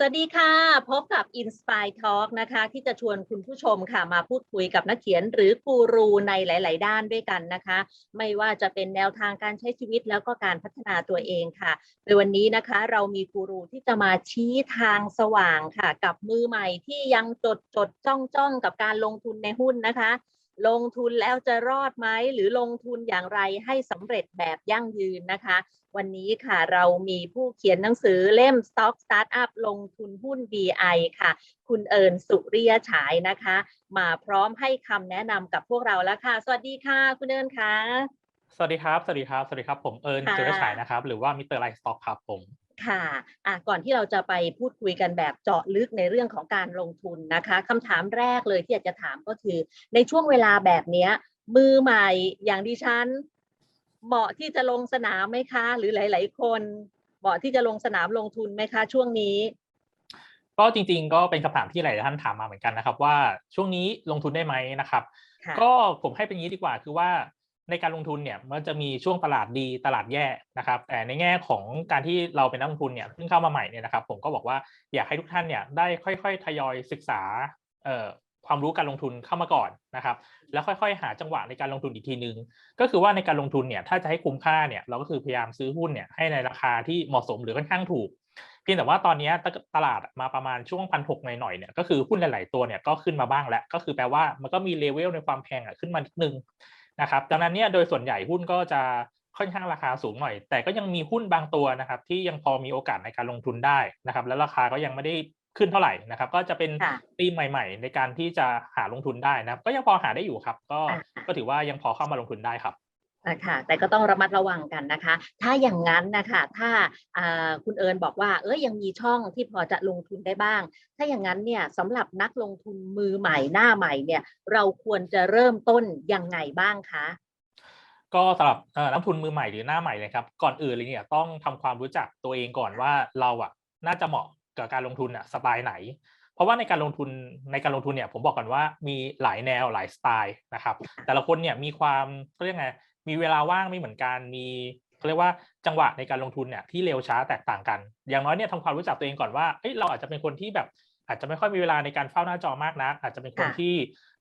สวัสดีค่ะ พบกับ Inspire Talk นะคะ ที่จะชวนคุณผู้ชมค่ะมาพูดคุยกับนักเขียนหรือกูรูในหลาย ๆ ด้านด้วยกันนะคะ ไม่ว่าจะเป็นแนวทางการใช้ชีวิตแล้วก็การพัฒนาตัวเองค่ะโดยวันนี้นะคะเรามีกูรูที่จะมาชี้ทางสว่างค่ะ กับมือใหม่ที่ยังจดจดจ้องจ้องกับการลงทุนในหุ้นนะคะ ลงทุนแล้วจะรอดไหมหรือลงทุนอย่างไรให้สำเร็จแบบยั่งยืนนะคะ วันนี้ค่ะเรามีผู้เขียนหนังสือเล่ม Stock Startup ลงทุนหุ้น BI ค่ะ คุณเอิญสุริยฉายนะคะ มาพร้อมให้คำแนะนำกับพวกเราแล้วค่ะ สวัสดีค่ะ คุณเอิญค่ะ สวัสดีครับ สวัสดีครับ สวัสดีครับ ผมเอิญค่ะจุลฉายนะครับ หรือว่ามิสเตอร์ไลฟ์สต็อกครับผม ค่ะอะก่อนที่เราจะไปพูดคุยกันแบบเจาะลึกในเรื่องของการลงทุนนะคะคำถามแรกเลยที่อยากจะถามก็คือ ในช่วงเวลาแบบเนี้ยมือใหม่อย่างดิฉัน เหมาะที่จะลงสนามไหมคะ หรือหลาย ๆ คนเหมาะที่จะลงสนามลงทุนไหมคะ ช่วงนี้ ก็จริง ๆ ก็เป็นคำถามที่หลายท่านถามมาเหมือนกันนะครับ ว่าช่วงนี้ลงทุนได้ไหมนะครับค่ะก็ผมให้เป็นอย่างนี้ดีกว่าคือว่า ในการลงทุนเนี่ยมันจะมีช่วงตลาดดีตลาดแย่นะครับ แต่ในแง่ของการที่เราเป็นนักลงทุนเนี่ยเพิ่งเข้ามาใหม่เนี่ยนะครับ ผมก็บอกว่าอยากให้ทุกท่านเนี่ยได้ค่อยๆทยอยศึกษาความรู้การลงทุนเข้ามาก่อนนะครับ แล้วค่อยๆ หาจังหวะในการลงทุนอีกทีนึง ก็คือว่าในการลงทุนเนี่ยถ้าจะให้คุ้มค่าเนี่ยเราก็คือพยายามซื้อหุ้นเนี่ยให้ในราคาที่เหมาะสมหรือค่อนข้างถูกเพียงแต่ว่าตอนนี้ตลาดมาประมาณช่วงพันหกหน่อยๆเนี่ยก็คือหุ้นหลายๆตัวเนี่ยก็ขึ้นมาบ้างแล้วก็คือแปลว่ามันก็มีเลเวลในความแพงอะขึ้นมานิดนึง นะครับดังนั้นเนี่ยโดยส่วนใหญ่หุ้นก็จะค่อนข้างราคาสูงหน่อย แต่ก็ยังมีหุ้นบางตัวนะครับที่ยังพอมีโอกาสในการลงทุนได้นะครับ แล้วราคาก็ยังไม่ได้ขึ้นเท่าไหร่นะครับ ก็จะเป็นค่ะธีมใหม่ ๆ ในการที่จะหาลงทุนได้นะครับ ก็ยังพอหาได้อยู่ครับ ก็อ่าก็ถือว่ายังพอเข้ามาลงทุนได้ครับ นะคะแต่ก็ต้องระมัดระวังกันนะคะ ถ้าอย่างนั้นนะคะถ้าคุณเอิญบอกว่าเอ้ยยังมีช่องที่พอจะลงทุนได้บ้าง ถ้าอย่างนั้นเนี่ยสำหรับนักลงทุนมือใหม่หน้าใหม่เนี่ยเราควรจะเริ่มต้นยังไงบ้างคะก็สำหรับนักลงทุนมือใหม่หรือหน้าใหม่เลยครับ ก่อนอื่นเลยเนี่ยต้องทำความรู้จักตัวเองก่อนว่าเราอะน่าจะเหมาะกับการลงทุนอะสไตล์ไหน เพราะว่าในการลงทุนในการลงทุนเนี่ยผมบอกก่อนว่ามีหลายแนวหลายสไตล์นะครับ แต่ละคนเนี่ยมีความเขาเรียกไง มีเวลาว่างไม่เหมือนกันมีเขาเรียกว่าจังหวะในการลงทุนเนี่ยที่เร็วช้าแตกต่างกัน อย่างน้อยเนี่ยทำความรู้จักตัวเองก่อนว่าเอ้ยเราอาจจะเป็นคนที่แบบอาจจะไม่ค่อยมีเวลาในการเฝ้าหน้าจอมากนะอาจจะเป็นคนค่ะที่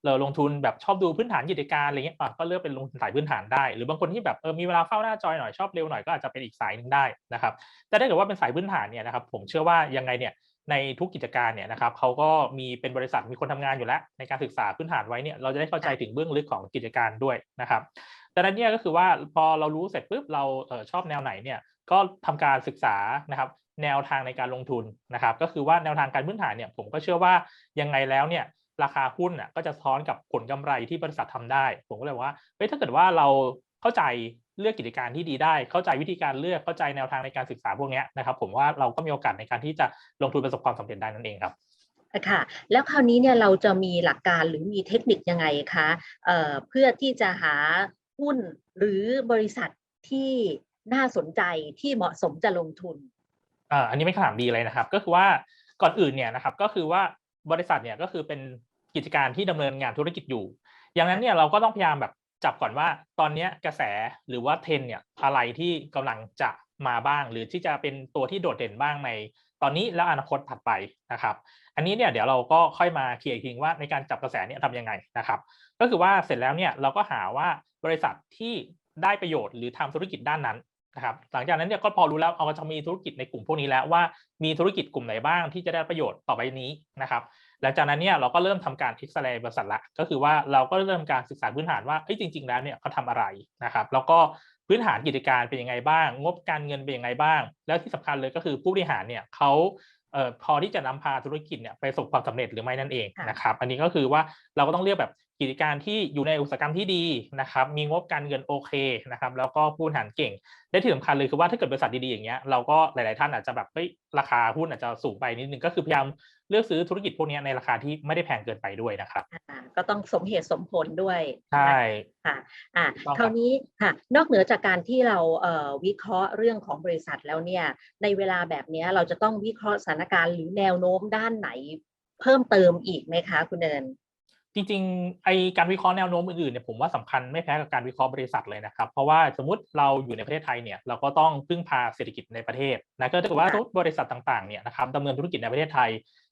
เราลงทุนแบบชอบดูพื้นฐานกิจการอะไรเงี้ยอะก็เลือกเป็นลงทุนสายพื้นฐานได้ หรือบางคนที่แบบเออมีเวลาเฝ้าหน้าจอยหน่อยชอบเร็วหน่อยก็อาจจะเป็นอีกสายหนึ่งได้นะครับแต่ถ้าเกิดว่าเป็นสายพื้นฐานเนี่ยนะครับผมเชื่อว่ายังไงเนี่ยในทุกกิจการเนี่ยนะครับเขาก็มีเป็นบริษัทมีคนทำงานอยู่แล้ว ในการศึกษาพื้นฐานไว้เนี่ยเราจะได้เข้าใจถึงเบื้องลึกของกิจการด้วยนะครับ ดังนั้นเนี่ยก็คือว่าพอเรารู้เสร็จปุ๊บเราเออชอบแนวไหนเนี่ยก็ทำการศึกษานะครับแนวทางในการลงทุนนะครับ ก็คือว่าแนวทางการพื้นฐานเนี่ยผมก็เชื่อว่ายังไงแล้วเนี่ยราคาหุ้นน่ะก็จะสะท้อนกับผลกำไรที่บริษัททำได้ ผมก็เลยว่าเฮ้ยถ้าเกิดว่าเราเข้าใจเลือกกิจการที่ดีได้ เข้าใจวิธีการเลือกเข้าใจแนวทางในการศึกษาพวกนี้นะครับ ผมว่าเราก็มีโอกาสในการที่จะลงทุนประสบความสำเร็จได้นั่นเองครับค่ะแล้วคราวนี้เนี่ยเราจะมีหลักการหรือมีเทคนิคยังไงคะเเพื่อที่จะหา หุ้นหรือบริษัทที่น่าสนใจที่เหมาะสมจะลงทุนอ่าอันนี้ไม่คำถามดีเลยนะครับ ก็คือว่าก่อนอื่นเนี่ยนะครับก็คือว่าบริษัทเนี่ยก็คือเป็นกิจการที่ดำเนินงานธุรกิจอยู่ อย่างนั้นเนี่ยเราก็ต้องพยายามแบบจับก่อนว่าตอนนี้กระแสหรือว่าเทรนเนี่ยอะไรที่กำลังจะมาบ้าง หรือที่จะเป็นตัวที่โดดเด่นบ้างในตอนนี้แล้วอนาคตถัดไปนะครับ อันนี้เนี่ยเดี๋ยวเราก็ค่อยมาเคลียร์อีกทีว่าในการจับกระแสเนี่ยทำยังไงนะครับ ก็คือว่าเสร็จแล้วเนี่ยเราก็หาว่า บริษัทที่ได้ประโยชน์หรือทำธุรกิจด้านนั้นนะครับหลังจากนั้นเนี่ยก็พอรู้แล้วเอาจะมีธุรกิจในกลุ่มพวกนี้แล้วว่ามีธุรกิจกลุ่มไหนบ้างที่จะได้ประโยชน์ต่อไปนี้นะครับหลังจากนั้นเนี่ยเราก็เริ่มทำการ e x เ a y บริษัทละก็คือว่าเราก็เริ่มการศึกษาพื้นฐานว่าเอ้ยจริง ๆ แล้วเนี่ยเขาทำอะไรนะครับ แล้วก็พื้นฐานกิจการเป็นยังไงบ้าง งบการเงินเป็นยังไงบ้าง แล้วที่สำคัญเลยก็คือผู้บริหารเนี่ยเขาพอที่จะนำพาธุรกิจเนี่ยไปประสบความสำเร็จหรือไม่นั่นเองนะครับ อันนี้ก็คือว่าเราก็ต้องเลือกแบบ กิจการที่อยู่ในอุตสาหกรรมที่ดีนะครับ มีงบการเงินโอเคนะครับ แล้วก็ผู้บริหารเก่งและที่สำคัญเลยคือว่าถ้าเกิดบริษัทดีๆอย่างเงี้ย เราก็หลายๆท่านอาจจะแบบเฮ้ยราคาหุ้นอาจจะสูงไปนิดนึง ก็คือพยายามเลือกซื้อธุรกิจพวกเนี้ยในราคาที่ไม่ได้แพงเกินไปด้วยนะครับอ่าก็ต้องสมเหตุสมผลด้วย ใช่ค่ะอ่าถูกต้องครับคราวนี้ค่ะ นอกเหนือจากการที่เราเอ่อวิเคราะห์เรื่องของบริษัทแล้วเนี่ย ในเวลาแบบเนี้ยเราจะต้องวิเคราะห์สถานการณ์หรือแนวโน้มด้านไหนเพิ่มเติมอีกไหมคะ คุณเดิน จริงๆไอการวิเคราะห์แนวโน้มอื่นๆเนี่ยผมว่าสำคัญไม่แพ้กับการวิเคราะห์บริษัทเลยนะครับ เพราะว่าสมมติเราอยู่ในประเทศไทยเนี่ยเราก็ต้องพึ่งพาเศรษฐกิจในประเทศนะก็ถ้าเกิดว่าทุกบริษัทต่างๆเนี่ยนะครับดำเนินธุรกิจในประเทศไทย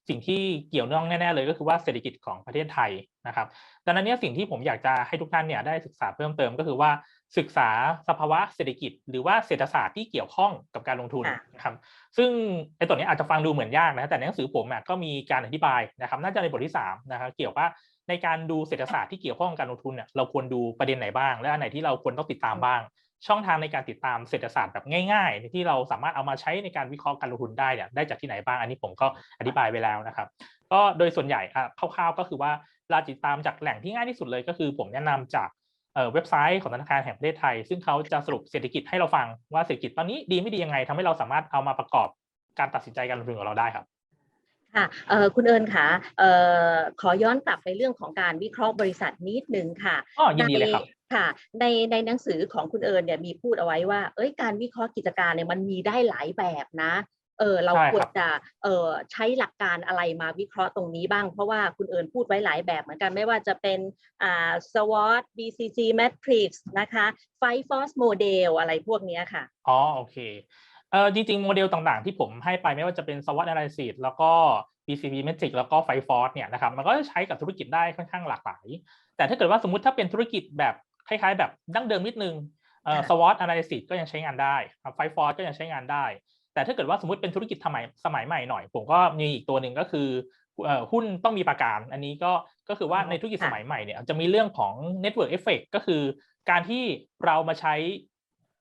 สิ่งที่เกี่ยวเนื่องแน่ๆเลยก็คือว่าเศรษฐกิจของประเทศไทยนะครับดังนั้นเนี่ยสิ่งที่ผมอยากจะให้ทุกท่านเนี่ยได้ศึกษาเพิ่มเติมก็คือว่าศึกษาสภาวะเศรษฐกิจ หรือว่าเศรษฐศาสตร์ที่เกี่ยวข้องกับการลงทุนนะครับซึ่งไอ้ตัวนี้อาจจะฟังดูเหมือนยากนะแต่ในหนังสือผมก็มีการอธิบายนะครับน่าจะในบทที่3นะครับเกี่ยวว่า ในการดูเศรษฐศาสตร์ที่เกี่ยวข้องกับการลงทุนเนี่ยเราควรดูประเด็นไหนบ้าง และอันไหนที่เราควรต้องติดตามบ้าง ช่องทางในการติดตามเศรษฐศาสตร์แบบง่ายๆที่เราสามารถเอามาใช้ในการวิเคราะห์การลงทุนได้เนี่ยได้จากที่ไหนบ้างอันนี้ผมก็อธิบายไปแล้วนะครับก็โดยส่วนใหญ่อะคร่าวๆก็คือว่าเราติดตามจากแหล่งที่ง่ายที่สุดเลยก็คือ ผมแนะนำจากเอ่อเว็บไซต์ของธนาคารแห่งประเทศไทย ซึ่งเขาจะสรุปเศรษฐกิจให้เราฟังว่าเศรษฐกิจตอนนี้ดีไม่ดียังไงทำให้เราสามารถเอามาประกอบการตัดสินใจการลงทุนของเราได้ครับ ค่ะเอ่อคุณเอิญค่ะเอ่อขอย้อนกลับไปเรื่องของการวิเคราะห์บริษัทนิดนึงค่ะอ๋อยินดีเลยครับในค่ะในในหนังสือของคุณเอิญเนี่ยมีพูดเอาไว้ว่า เอ้ยการวิเคราะห์กิจการเนี่ยมันมีได้หลายแบบนะเออเราใช่ควครรับจะเออใช้หลักการอะไรมาวิเคราะห์ตรงนี้บ้าง เพราะว่าคุณเอิญพูดไว้หลายแบบเหมือนกันไม่ว่าจะเป็นอ่า SWOT BCG Matrix นะคะ Five Force Model อะไรพวกเนี้ยค่ะ อ๋อโอเค เออจริงๆ โมเดลต่างๆ ที่ผมให้ไปไม่ว่าจะเป็น SWOT analysis แล้วก็ BCP metric แล้วก็ Five Force เนี่ยนะครับมันก็จะใช้กับธุรกิจได้ค่อนข้างหลากหลาย แต่ถ้าเกิดว่าสมมติถ้าเป็นธุรกิจแบบคล้ายๆ แบบดั้งเดิมนิดนึงเอ่อค่ะ SWOT analysis ก็ยังใช้งานได้ครับ Five Force ก็ยังใช้งานได้ แต่ถ้าเกิดว่าสมมติเป็นธุรกิจสมัยสมัยใหม่หน่อย ผมก็มีอีกตัวหนึ่งก็คือเอ่อหุ้นต้องมีประกันอันนี้ก็ก็คือว่าอ๋อในธุรกิจค่ะสมัยใหม่เนี่ยจะมีเรื่องของ network effect ก็คือการที่เรามาใช้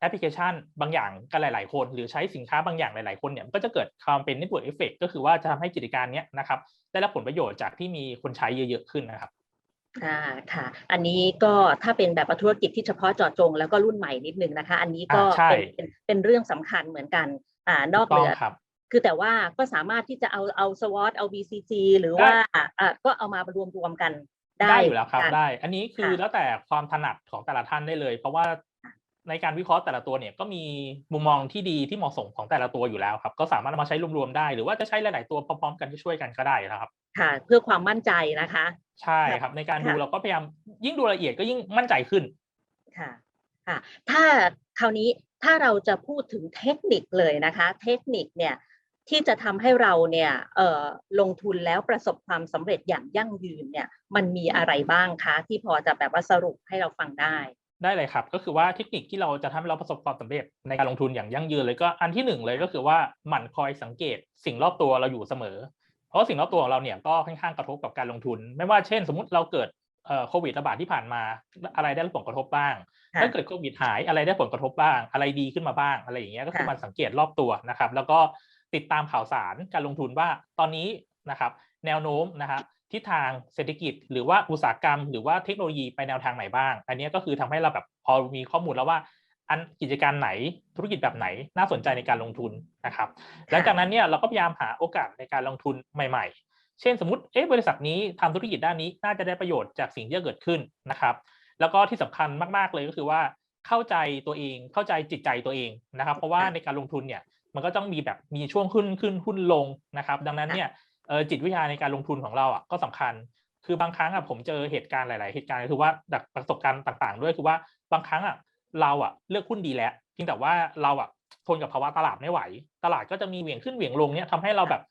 แอปพลิเคชันบางอย่างกันหลาย ๆ คน หรือใช้สินค้าบางอย่างหลาย ๆ คนเนี่ยมันก็จะเกิดความเป็น network effect ก็คือว่าจะทำให้กิจการเนี้ยนะครับได้รับผลประโยชน์จากที่มีคนใช้เยอะ ๆ ขึ้นนะครับอ่าค่ะ อันนี้ก็ถ้าเป็นแบบธุรกิจที่เฉพาะเจาะจง แล้วก็รุ่นใหม่นิดนึงนะคะ อันนี้ก็อ่าใช่เป็นเป็นเป็นเรื่องสำคัญเหมือนกันอ่านอกถูเหต้นืงอครับคือแต่ว่าก็สามารถที่จะเอาเอาสวอตเอา BCG หรือได้ว่าอ่าก็เอามารวมรวมๆกันได้ได้อยู่แล้วครับเหมืนกันได้ อันนี้คือค่ะแล้วแต่ความถนัดของแต่ละท่านได้เลย เพราะว่า ในการวิเคราะห์แต่ละตัวเนี่ยก็มีมุมมองที่ดีที่เหมาะสมของแต่ละตัวอยู่แล้วครับ ก็สามารถเอามาใช้รวมๆได้หรือว่าจะใช้หลายๆตัวพร้อมๆกันช่วยๆกันก็ได้นะครับ ค่ะ เพื่อความมั่นใจนะคะ ใช่ครับ ในการดูค่ะเราก็พยายามยิ่งดูรายละเอียดก็ยิ่งมั่นใจขึ้นค่ะค่ะ ถ้าคราวนี้ถ้าเราจะพูดถึงเทคนิคเลยนะคะ เทคนิคเนี่ยที่จะทำให้เราเนี่ยเอ่อลงทุนแล้วประสบความสำเร็จอย่างยั่งยืนเนี่ย มันมีอะไรบ้างคะ ที่พอจะแบบว่าสรุปให้เราฟังได้ ได้เลยครับ ก็คือว่าเทคนิคที่เราจะทำให้เราประสบความสำเร็จในการลงทุนอย่างยั่งยืนเลยก็อันที่หนึ่งเลยก็คือว่าหมั่นคอยสังเกตสิ่งรอบตัวเราอยู่เสมอ เพราะว่าสิ่งรอบตัวของเราเนี่ยก็ค่อนข้างกระทบกับการลงทุน ไม่ว่าเช่น สมมติเราเกิดเอ่อโควิดระบาดที่ผ่านมาอะไรได้รับผลกระทบบ้างค่ะถ้าเกิดโควิดหายอะไรได้ผลกระทบบ้าง อะไรดีขึ้นมาบ้างอะไรอย่างเงี้ยก็คือค่ะมันสังเกตรอบตัวนะครับ แล้วก็ติดตามข่าวสารการลงทุนว่าตอนนี้นะครับ แนวโน้มนะครับ ทิศทางเศรษฐกิจ หรือว่าอุตสาหกรรม หรือว่าเทคโนโลยีไปแนวทางไหนบ้าง อันนี้ก็คือทำให้เราแบบพอมีข้อมูลแล้วว่าอันกิจการไหนธุรกิจแบบไหนน่าสนใจในการลงทุนนะครับหลังจากนั้นเนี่ยเราก็พยายามหาโอกาสในการลงทุนใหม่ ๆ เช่นสมมติเอ๊ะบริษัทนี้ทำธุรกิจด้านนี้น่าจะได้ประโยชน์จากสิ่งที่เกิดขึ้นนะครับแล้วก็ที่สำคัญมากๆเลยก็คือว่าเข้าใจตัวเองเข้าใจจิตใจตัวเองนะครับ เพราะว่าในการลงทุนเนี่ยมันก็ต้องมีแบบมีช่วงขึ้นขึ้นหุ้นลงนะครับ ดังนั้นเนี่ย เออจิตวิทยาในการลงทุนของเราอะก็สำคัญ คือบางครั้งอะผมเจอเหตุการณ์หลาย ๆ เหตุการณ์คือว่าจากประสบการณ์ต่าง ๆ ด้วยคือว่าบางครั้งอะเราอะเลือกหุ้นดีแล้วเพียงแต่ว่าเราอะทนกับภาวะตลาดไม่ไหว ตลาดก็จะมีเหวี่ยงขึ้นเหวี่ยงลงเนี่ยทำให้เราแบบ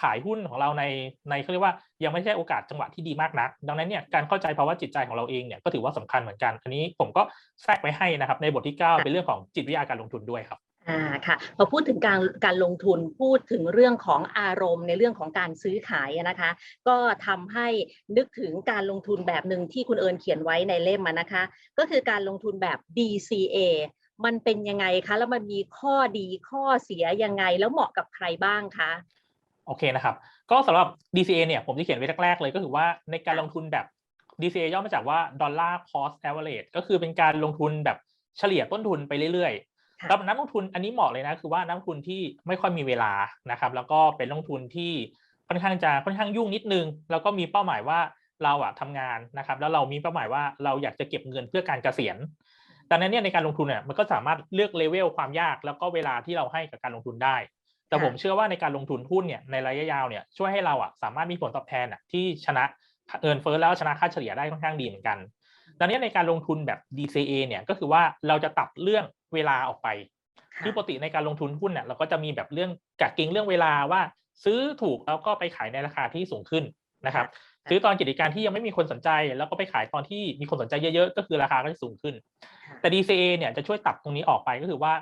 ขายหุ้นของเราในในเขาเรียกว่ายังไม่ใช่โอกาสจังหวะที่ดีมากนัก ดังนั้นเนี่ยการเข้าใจภาวะจิตใจของเราเองเนี่ยก็ถือว่าสำคัญเหมือนกัน อันนี้ผมก็แทรกไว้ให้นะครับในบทที่ 9 เป็นเรื่องของจิตวิทยาการลงทุนด้วยครับ อ่าค่ะพอพูดถึงการการลงทุนพูดถึงเรื่องของอารมณ์ในเรื่องของการซื้อขายนะคะ ก็ทำให้นึกถึงการลงทุนแบบหนึ่งที่คุณเอิญเขียนไว้ในเล่มนะคะ ก็คือการลงทุนแบบ DCA มันเป็นยังไงคะ แล้วมันมีข้อดีข้อเสียยังไงแล้วเหมาะกับใครบ้างคะโอเคนะครับ ก็สำหรับ DCA เนี่ยผมจะเขียนไว้แรกๆเลยก็คือว่าในการลงทุนแบบ DCA ย่อมาจากว่า Dollar Cost Average ก็คือเป็นการลงทุนแบบเฉลี่ยต้นทุนไปเรื่อยๆ แล้วนักลงทุนอันนี้เหมาะเลยนะคือว่านักลงทุนที่ไม่ค่อยมีเวลานะครับ แล้วก็เป็นนักลงทุนที่ค่อนข้างจะค่อนข้างยุ่งนิดนึง แล้วก็มีเป้าหมายว่าเราอะทำงานนะครับ แล้วเรามีเป้าหมายว่าเราอยากจะเก็บเงินเพื่อการเกษียณดังนั้นเนี่ยในการลงทุนเนี่ยมันก็สามารถเลือกเลเวลความยากแล้วก็เวลาที่เราให้กับการลงทุนได้ แต่ค่ะผมเชื่อว่าในการลงทุนหุ้นเนี่ยในระยะยาวเนี่ยช่วยให้เราอะสามารถมีผลตอบแทนอะที่ชนะเงินเฟ้อแล้วชนะค่าเฉลี่ยได้ค่อนข้างดีเหมือนกันดังนี้ในการลงทุนแบบ DCA เนี่ยก็คือว่าเราจะตัดเรื่อง เวลาออกไปค่ะคือปกติในการลงทุนหุ้นเนี่ยเราก็จะมีแบบเรื่องกักเกงเรื่องเวลาว่า ซื้อถูกแล้วก็ไปขายในราคาที่สูงขึ้นนะครับ ซื้อตอนกิจการที่ยังไม่มีคนสนใจ แล้วก็ไปขายตอนที่มีคนสนใจเยอะๆ ก็คือราคาก็จะสูงขึ้นค่ะแต่ DCA เนี่ยจะช่วยตัดตรงนี้ออกไปก็คือว่า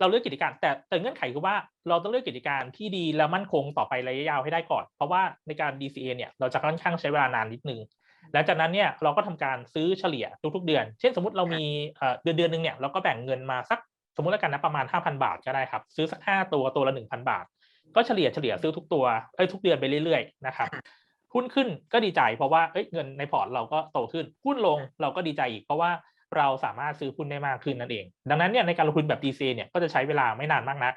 เราเลือกกิจการ แต่แต่เงื่อนไขคือว่าเราต้องเลือกกิจการที่ดีและมั่นคงต่อไประยะยาวให้ได้ก่อน เพราะว่าในการ DCA เนี่ยเราจะค่อนข้างใช้เวลานานนิดนึง หลังจากนั้นเนี่ยเราก็ทำการซื้อเฉลี่ยทุกๆเดือน เช่นสมมติเรามีเอ่อเดือนเดือนหนึ่งเนี่ยเราก็แบ่งเงินมาสักสมมติแล้วกันนะประมาณ 5,000 บาทก็ได้ครับ ซื้อสัก5ตัวตัวละ 1,000 บาท ก็เฉลี่ยเฉลี่ยซื้อทุกตัวเอ้ยทุกเดือนไปเรื่อยๆนะครับค่ะหุ้นขึ้นก็ดีใจเพราะว่าเอ้ยเงินในพอร์ตเราก็โตขึ้นหุ้นลงเราก็ดีใจอีกเพราะว่าเราสามารถซื้อหุ้นได้มากขึ้นนั่นเอง ดังนั้นเนี่ยในการลงทุนแบบ DC เนี่ยก็จะใช้เวลาไม่นานมากนัก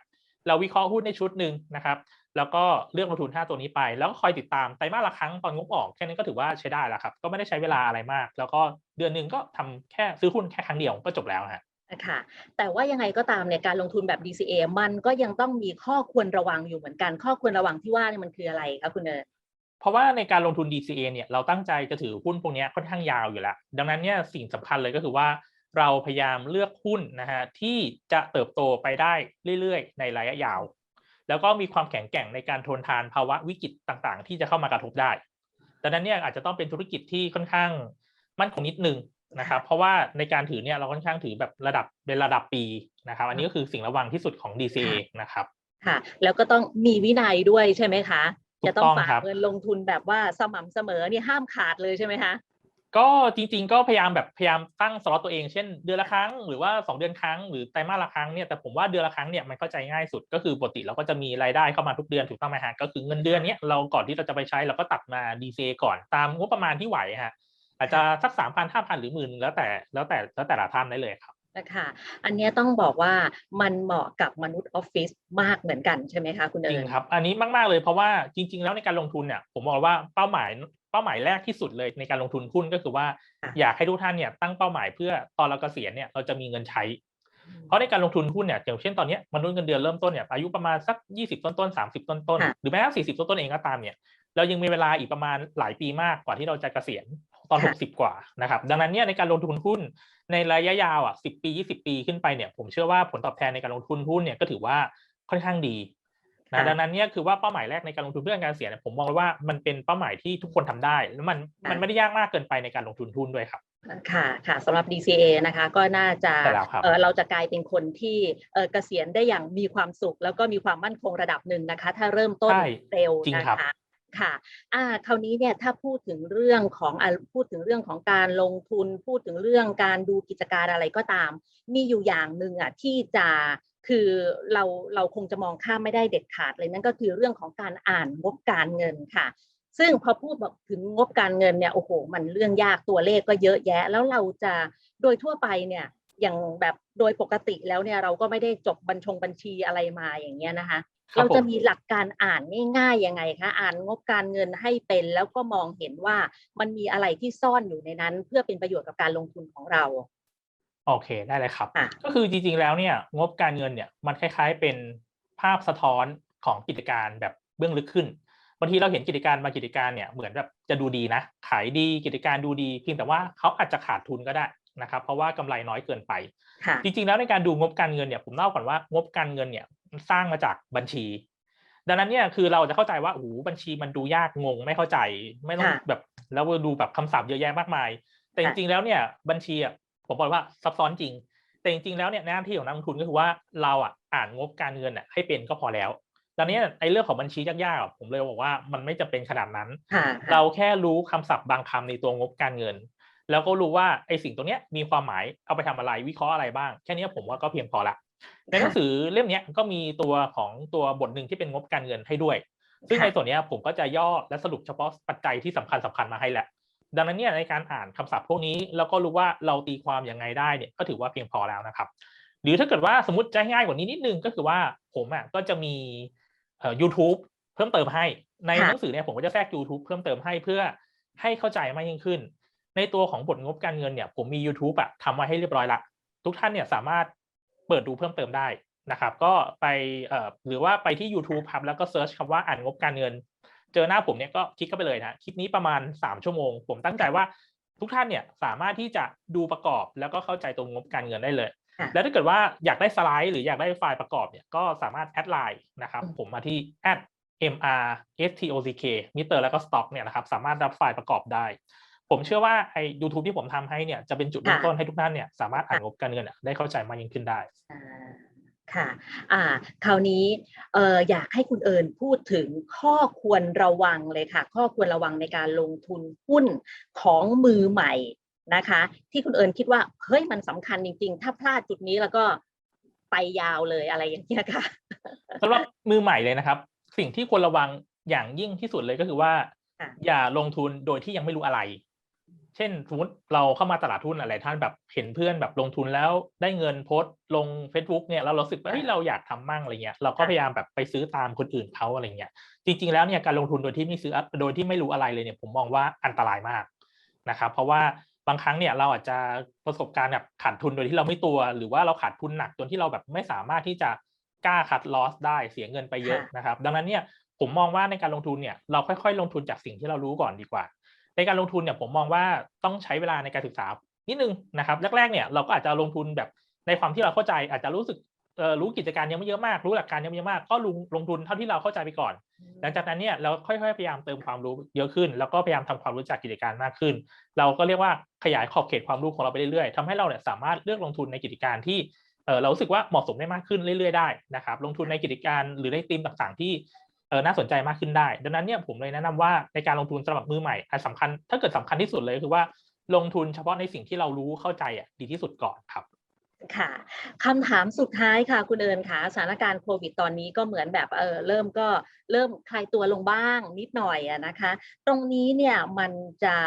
เราวิเคราะห์หุ้นในชุดหนึ่งนะครับ แล้วก็เลือกลงทุน 5 ตัวนี้ไป แล้วก็คอยติดตามไตรมาสละครั้งตอนงบออกแค่นี้ก็ถือว่าใช้ได้แล้วครับ ก็ไม่ได้ใช้เวลาอะไรมาก แล้วก็เดือนหนึ่งก็ทำแค่ซื้อหุ้นแค่ครั้งเดียวก็จบแล้วฮะค่ะแต่ว่ายังไงก็ตามเนี่ยการลงทุนแบบ DCA มันก็ยังต้องมีข้อควรระวังอยู่เหมือนกันข้อควรระวังที่ว่าเนี่ยมันคืออะไรคะคุณเนิร์ดเพราะว่าในการลงทุน DCA เนี่ยเราตั้งใจจะถือหุ้นพวกเนี้ยค่อนข้างยาวอยู่แล้ว ดังนั้นเนี่ยสิ่งสำคัญเลยก็คือว่าเราพยายามเลือกหุ้นนะฮะที่จะเติบโตไปได้เรื่อยๆ ในระยะยาว แล้วก็มีความแข็งแกร่งในการทนทานภาวะวิกฤตต่างๆ ที่จะเข้ามากระทบได้ ดังนั้นเนี่ยอาจจะต้องเป็นธุรกิจที่ค่อนข้างมั่นคงนิดนึงนะครับ เพราะว่าในการถือเนี่ยเราค่อนข้างถือแบบระดับเป็นระดับปีนะครับ อันนี้ก็คือสิ่งระวังที่สุดของ DCA นะครับ ค่ะ แล้วก็ต้องมีวินัยด้วยใช่ไหมคะถูกจะต้องต้องฝากครับเงินลงทุนแบบว่าสม่ำเสมอนี่ห้ามขาดเลยใช่ไหมคะ ก็จริง ๆ ก็พยายามแบบพยายามตั้งสล็อตตัวเองเช่นเดือนละครั้งหรือว่า 2 เดือนครั้งหรือไตรมาสละครั้งเนี่ยแต่ผมว่าเดือนละครั้งเนี่ยมันเข้าใจง่ายสุดก็คือปกติเราก็จะมีรายได้เข้ามาทุกเดือนถูกต้องไหมฮะก็คือเงินเดือนเนี้ยเราก่อนที่เราจะไปใช้เราก็ตัดมา DCA ก่อนตามงบประมาณที่ไหวฮะอาจจะสักสามพันห้าพันหรือหมื่นแล้วแต่แล้วแต่แล้วแต่ละท่านได้เลยครับนะคะอันเนี้ยต้องบอกว่ามันเหมาะกับมนุษย์ออฟฟิศมากเหมือนกันใช่ไหมคะคุณจเอิริญงครับ อันนี้มาก ๆ เลยเพราะว่าจริง ๆ แล้วในการลงทุนเนี่ยผมบอกว่าเป้าหมาย เป้าหมายแรกที่สุดเลยในการลงทุนหุ้นก็คือว่า อยากให้ทุกท่านเนี่ยตั้งเป้าหมายเพื่อตอนเราเกษียณเนี่ยเราจะมีเงินใช้ เพราะในการลงทุนหุ้นเนี่ยอย่างเช่นตอนเนี้ยมนุษย์เงินเดือนเริ่มต้นเนี่ยอายุประมาณสัก 20 ต้นต้นๆ30 ต้นต้นๆหรือแม้กระทั่ง40 ต้นต้นๆเองก็ตามเนี่ยเรายังมีเวลาอีกประมาณหลายปีมากกว่าที่เราจะเกษียณตอน 60 กว่านะครับดังนั้นเนี่ยในการลงทุนหุ้นในระยะยาวอะ10 ปี 20 ปีขึ้นไปเนี่ยผมเชื่อว่าผลตอบแทนในการลงทุนหุ้นเนี่ยก็ถือว่าค่อนข้างดีนะ ดังนั้นเนี่ยคือว่าเป้าหมายแรกในการลงทุนเพื่อการเกษียณเนี่ยผมมองเลยว่ามันเป็นเป้าหมายที่ทุกคนทำได้แล้วมันมันไม่ได้ยากมากเกินไปในการลงทุนหุ้นด้วยครับค่ะค่ะสำหรับ DCA นะคะก็น่าจะใช่แล้วครับเออเราจะกลายเป็นคนที่เออเกษียณได้อย่างมีความสุข แล้วก็มีความมั่นคงระดับหนึ่งนะคะ ถ้าเริ่มต้นใช่เร็วจริงนะครับคะค่ะอ่าคราวนี้เนี่ยถ้าพูดถึงเรื่องของอะพูดถึงเรื่องของการลงทุน พูดถึงเรื่องการดูกิจการอะไรก็ตาม มีอยู่อย่างหนึ่งอะที่จะ คือเราเราคงจะมองข้ามไม่ได้เด็ดขาดเลยนั่นก็คือเรื่องของการอ่านงบการเงินค่ะ ซึ่งพอพูดบอกถึงงบการเงินเนี่ยโอ้โห มันเรื่องยากตัวเลขก็เยอะแยะ แล้วเราจะโดยทั่วไปเนี่ยอย่างแบบโดยปกติแล้วเนี่ยเราก็ไม่ได้จบบัญชงบัญชีอะไรมาอย่างเงี้ยนะคะครับเราจะผมมีหลักการอ่านง่ายๆยังไงคะอ่านงบการเงินให้เป็น แล้วก็มองเห็นว่ามันมีอะไรที่ซ่อนอยู่ในนั้น เพื่อเป็นประโยชน์กับการลงทุนของเรา โอเคได้เลยครับค่ะก็คือจริงๆแล้วเนี่ยงบการเงินเนี่ยมันคล้ายๆเป็นภาพสะท้อนของกิจการแบบเบื้องลึกขึ้นบางทีเราเห็นกิจการบางกิจการเนี่ยเหมือนแบบจะดูดีนะขายดีกิจการดูดีเพียงแต่ว่าเขาอาจจะขาดทุนก็ได้นะครับเพราะว่ากำไรน้อยเกินไปค่ะจริงๆแล้วในการดูงบการเงินเนี่ยผมเล่าก่อนว่างบการเงินเนี่ยมันสร้างมาจากบัญชี ดังนั้นเนี่ยคือเราจะเข้าใจว่าโอ้โหบัญชีมันดูยากงงไม่เข้าใจไม่ต้องค่ะแบบแล้วดูแบบคำศัพท์เยอะแยะมากมาย แต่จค่ะริงๆแล้วเนี่ยบัญชีอะ ผมบอกว่าซับซ้อนจริง แต่จริงๆแล้วเนี่ยหน้าที่ของนักลงทุนก็คือว่าเราอะอ่านงบการเงินอะให้เป็นก็พอแล้วดังนี้ไอ้เรื่องของบัญชียากๆอะผมเลยบอกว่ามันไม่จำเป็นขนาดนั้นค่ะเราแค่รู้คำศัพท์บางคำในตัวงบการเงิน แล้วก็รู้ว่าไอ้สิ่งตรงเนี้ยมีความหมายเอาไปทำอะไรวิเคราะห์อะไรบ้าง แค่นี้ผมว่าก็เพียงพอละในหนังสือเล่มเนี้ยก็มีตัวของตัวบทหนึ่งที่เป็นงบการเงินให้ด้วย ซึ่งค่ะในส่วนเนี้ยผมก็จะย่อและสรุปเฉพาะปัจจัยที่สำคัญสำคัญมาให้แหละ ดังนั้นเนี่ยในการอ่านคำศัพท์พวกนี้แล้วก็รู้ว่าเราตีความยังไงได้เนี่ยก็ถือว่าเพียงพอแล้วนะครับ หรือถ้าเกิดว่าสมมติจะให้ง่ายกว่านี้นิดนึงก็คือว่าผมอะก็จะมีเอ่อ YouTube เพิ่มเติมให้ในค่ะหนังสือเนี่ยผมก็จะแทรก YouTube เพิ่มเติมให้เพื่อให้เข้าใจมากยิ่งขึ้น ในตัวของบทงบการเงินเนี่ยผมมี YouTube อะทำไว้ให้เรียบร้อยละทุกท่านเนี่ยสามารถเปิดดูเพิ่มเติมได้นะครับ ก็ไปเอ่อหรือว่าไปที่ YouTube ครับแล้วก็เซิร์ชคำว่าอ่านงบการเงิน เจอหน้าผมเนี่ยก็คลิกเข้าไปเลยนะคลิปนี้ประมาณสามชั่วโมง ผมตั้งใจว่าทุกท่านเนี่ยสามารถที่จะดูประกอบแล้วก็เข้าใจตรงงบการเงินได้เลยค่ะแล้วถ้าเกิดว่าอยากได้สไลด์หรืออยากได้ไฟล์ประกอบเนี่ยก็สามารถแอดไลน์นะครับอืมผมมาที่ add mr stock มิเตอร์แล้วก็ stock เนี่ยนะครับสามารถรับไฟล์ประกอบได้ ผมเชื่อว่าไอ้ YouTube ที่ผมทำให้เนี่ยจะเป็นจุดเริ่มต้นให้ทุกท่านเนี่ยสามารถอ่านงบการเงินอะได้เข้าใจมากยิ่งขึ้นได้อ่า ค่ะอ่าคราวนี้เอ่ออยากให้คุณเอิญพูดถึงข้อควรระวังเลยค่ะ ข้อควรระวังในการลงทุนหุ้นของมือใหม่นะคะ ที่คุณเอิญคิดว่าเฮ้ยมันสำคัญจริง ๆ ถ้าพลาดจุดนี้แล้วก็ไปยาวเลยอะไรอย่างเงี้ยค่ะสำหรับมือใหม่เลยนะครับ สิ่งที่ควรระวังอย่างยิ่งที่สุดเลยก็คือว่าค่ะอย่าลงทุนโดยที่ยังไม่รู้อะไร เช่นสมมติเราเข้ามาตลาดหุ้นอะไรท่านแบบเห็นเพื่อนแบบลงทุนแล้วได้เงินโพสต์ลง Facebook เนี่ยแล้วเรารู้สึกว่าเฮ้ยเราอยากทำมั่งอะไรเงี้ยเราก็พยายามแบบไปซื้อตามคนอื่นเขาอะไรเงี้ยจริง ๆ แล้วเนี่ยการลงทุนโดยที่ไม่ซื้อโดยที่ไม่รู้อะไรเลยเนี่ยผมมองว่าอันตรายมากนะครับเพราะว่าบางครั้งเนี่ยเราอาจจะประสบการณ์แบบขาดทุนโดยที่เราไม่ตัว หรือว่าเราขาดทุนหนักจนที่เราแบบไม่สามารถที่จะกล้าคัดลอสได้เสียเงินไปเยอะค่ะนะครับ ดังนั้นเนี่ยผมมองว่าในการลงทุนเนี่ยเราค่อยๆ ลงทุนจากสิ่งที่เรารู้ก่อนดีกว่า ในการลงทุนเนี่ยผมมองว่าต้องใช้เวลาในการศึกษานิดนึงนะครับแรกๆเนี่ยเราก็อาจจะลงทุนแบบในความที่เราเข้าใจอาจจะรู้สึกเอ่อรู้กิจการยังไม่เยอะมากรู้หลักการยังไม่เยอะมากก็ลงลงทุนเท่าที่เราเข้าใจไปก่อน หลังจากนั้นเนี่ยเราค่อยๆพยายามเติมความรู้เยอะขึ้น แล้วก็พยายามทำความรู้จักกิจการมากขึ้น เราก็เรียกว่าขยายขอบเขตความรู้ของเราไปเรื่อยๆทำให้เราเนี่ยสามารถเลือกลงทุนในกิจการที่เออเรารู้สึกว่าเหมาะสมได้มากขึ้นเรื่อยๆได้นะครับลงทุนในกิจการหรือในธีมต่างๆ ที่ เออน่าสนใจมากขึ้นได้ ดังนั้นเนี่ยผมเลยแนะนำว่าในการลงทุนสำหรับมือใหม่อันสำคัญ ถ้าเกิดสำคัญที่สุดเลยคือว่าลงทุนเฉพาะในสิ่งที่เรารู้เข้าใจอะดีที่สุดก่อนครับค่ะคำถามสุดท้ายค่ะ คุณเอิญค่ะสถานการณ์โควิดตอนนี้ก็เหมือนแบบเออเริ่มก็เริ่มคลายตัวลงบ้างนิดหน่อยอะนะคะ ตรงนี้เนี่ยมันจะ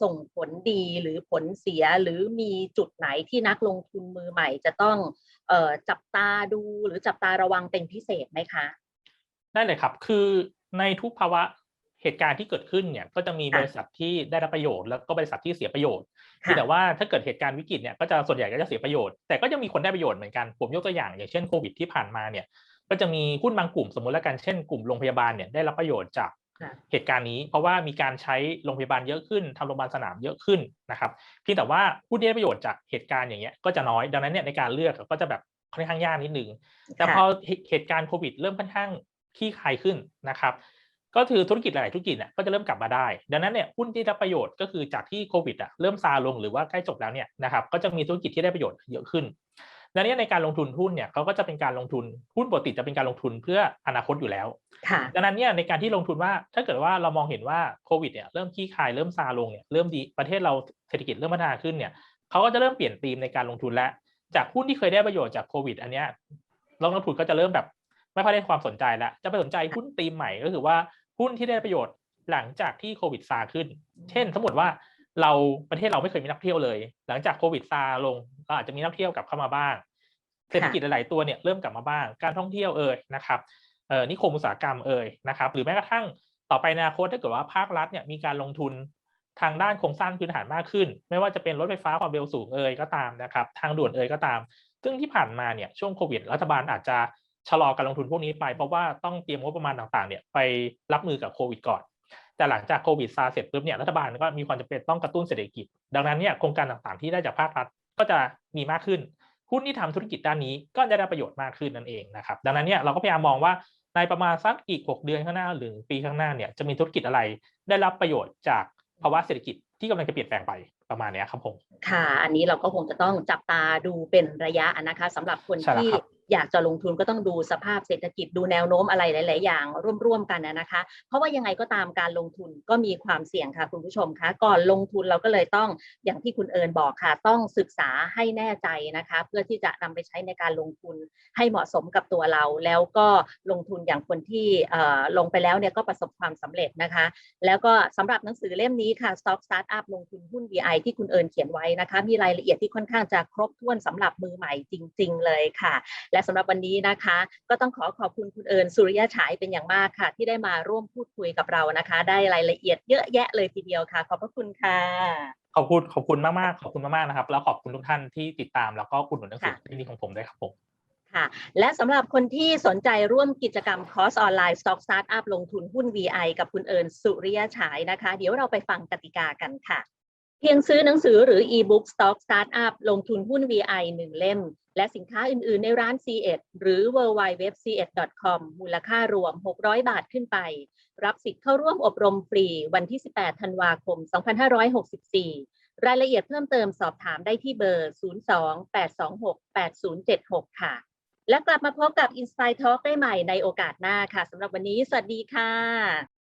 ส่งผลดีหรือผลเสียหรือมีจุดไหนที่นักลงทุนมือใหม่จะต้องเอ่อจับตาดูหรือจับตาระวังเป็นพิเศษไหมคะ ได้เลยครับ คือในทุกภาวะเหตุการณ์ที่เกิดขึ้นเนี่ยก็จะมีค่ะบริษัทที่ได้รับประโยชน์แล้วก็บริษัทที่เสียประโยชน์ค่ะแต่ว่าถ้าเกิดเหตุการณ์วิกฤตเนี่ยก็จะส่วนใหญ่ก็จะเสียประโยชน์แต่ก็จะมีคนได้ประโยชน์เหมือนกันผมยกตัวอย่างอย่างเช่นโควิดที่ผ่านมาเนี่ยก็จะมีหุ้นบางกลุ่มสมมติแล้วกันเช่นกลุ่มโรงพยาบาลเนี่ยได้รับประโยชน์จากค่ะเหตุการณ์นี้ เพราะว่ามีการใช้โรงพยาบาลเยอะขึ้นทำโรงพยาบาลสนามเยอะขึ้นนะครับเพียงแต่ว่าผู้ที่ได้ประโยชน์จากเหตุการณ์อย่างเงี้ยก็จะน้อยดังนั้นเนี่ยในการเลือกก็จะแบบค่อนข้างยากนิดนึงแต่พอเหตุการณ์โควิดเริ่มค่อนข้าง คลี่คลายขึ้นนะครับก็คือธุรกิจหลาย ๆ ธุรกิจเนี่ยก็จะเริ่มกลับมาได้ ดังนั้นเนี่ยหุ้นที่ได้ประโยชน์ก็คือจากที่โควิดอะเริ่มซาลงหรือว่าใกล้จบแล้วเนี่ยนะครับก็จะมีธุรกิจที่ได้ประโยชน์เยอะขึ้น ดังนั้นในการลงทุนหุ้นเนี่ยเขาก็จะเป็นการลงทุนหุ้นปกติจะเป็นการลงทุนเพื่ออนาคตอยู่แล้วค่ะดังนั้นเนี่ยในการที่ลงทุนว่าถ้าเกิดว่าเรามองเห็นว่าโควิดเนี่ยเริ่มคลี่คลายเริ่มซาลงเนี่ยเริ่มดีประเทศเราเศรษฐกิจเริ่มพัฒนาขึ้นเนี่ยเขาก็จะเริ่มเปลี่ยนธีมในการลงทุนแล้วจากหุ้นที่เคยได้ประโยชน์จากโควิด อันเนี้ยนักลงทุนก็จะเริ่มแบบ ไม่ค่อยได้ความสนใจแล้ว จะไปสนใจหุ้นธีมใหม่ก็คือว่าหุ้นที่ได้ประโยชน์หลังจากที่โควิดซาขึ้น เช่นสมมติว่าเราประเทศเราไม่เคยมีนักเที่ยวเลย หลังจากโควิดซาลงเราอาจจะมีนักเที่ยวกลับเข้ามาบ้าง เศรษฐกิจหลาย ๆ ตัวเนี่ยเริ่มกลับมาบ้าง การท่องเที่ยวเอ่ยนะครับเอ่อนิคมอุตสาหกรรมเอ่ยนะครับ หรือแม้กระทั่งต่อไปในอนาคตถ้าเกิดว่าภาครัฐเนี่ยมีการลงทุนทางด้านโครงสร้างพื้นฐานมากขึ้น ไม่ว่าจะเป็นรถไฟฟ้าความเร็วสูงเอ่ยก็ตามนะครับ ทางด่วนเอ่ยก็ตาม ซึ่งที่ผ่านมาเนี่ยช่วงโควิดรัฐบาลอาจจะ ชะลอการลงทุนพวกนี้ไปเพราะว่าต้องเตรียมงบประมาณต่างๆเนี่ยไปรับมือกับโควิดก่อน แต่หลังจากโควิดซาเสร็จปุ๊บเนี่ยรัฐบาลก็มีความจำเป็นต้องกระตุ้นเศรษฐกิจ ดังนั้นเนี่ยโครงการต่างๆที่ได้จากภาครัฐก็จะมีมากขึ้นหุ้นที่ทำธุรกิจด้านนี้ก็จะได้ประโยชน์มากขึ้นนั่นเองนะครับดังนั้นเนี่ยเราก็พยายามมองว่าในประมาณสักอีก 6 เดือนข้างหน้าหรือปีข้างหน้าเนี่ยจะมีธุรกิจอะไรได้รับประโยชน์จากภาวะเศรษฐกิจที่กำลังจะเปลี่ยนแปลงไปประมาณเนี้ยครับผมค่ะ อันนี้เราก็คงจะต้องจับตาดูเป็นระยะนะคะสำหรับคนที่ อยากจะลงทุนก็ต้องดูสภาพเศรษฐกิจดูแนวโน้มอะไรหลาย ๆ อย่างร่วม ๆ กันนะคะ เพราะว่ายังไงก็ตามการลงทุนก็มีความเสี่ยงค่ะคุณผู้ชมคะก่อนลงทุนเราก็เลยต้องอย่างที่คุณเอิญบอกค่ะ ต้องศึกษาให้แน่ใจนะคะ เพื่อที่จะนำไปใช้ในการลงทุนให้เหมาะสมกับตัวเรา แล้วก็ลงทุนอย่างคนที่ลงไปแล้วเนี่ยก็ประสบความสำเร็จนะคะ แล้วก็สำหรับหนังสือเล่มนี้ค่ะ Stock Startup ลงทุนหุ้น VI ที่คุณเอิญเขียนไว้นะคะ มีรายละเอียดที่ค่อนข้างจะครบถ้วนสำหรับมือใหม่จริง ๆ เลยค่ะ และสำหรับวันนี้นะคะ ก็ต้องขอขอบคุณคุณเอิญสุริยะฉายเป็นอย่างมากค่ะ ที่ได้มาร่วมพูดคุยกับเรานะคะ ได้รายละเอียดเยอะแยะเลยทีเดียวค่ะ ขอบพระคุณค่ะ ขอบคุณขอบคุณมากๆขอบคุณมากๆนะครับ แล้วขอบคุณทุกท่านที่ติดตามแล้วก็อุดหนุนหนังสือค่ะที่นี่ของผมด้วยครับผมค่ะและสำหรับคนที่สนใจร่วมกิจกรรมคอร์สออนไลน์ Stock Startup ลงทุนหุ้น VI กับคุณเอิญสุริยฉายนะคะ เดี๋ยวเราไปฟังกติกากันค่ะ เพียงซื้อหนังสือหรือ e-book Stock Startup ลงทุนหุ้น VI 1เล่ม และสินค้าอื่นๆ ในร้าน C1 หรือ w w w c 1 com มูลค่ารวม 600 บาทขึ้นไป รับสิทธิ์เข้าร่วมอบรมฟรีวันที่ 18 ธันวาคม 2564 รายละเอียดเพิ่มเติมสอบถามได้ที่เบอร์ 02-826-8076 ค่ะ และกลับมาพบกับ Inspire Talk ได้ใหม่ในโอกาสหน้าค่ะสำหรับวันนี้ สวัสดีค่ะ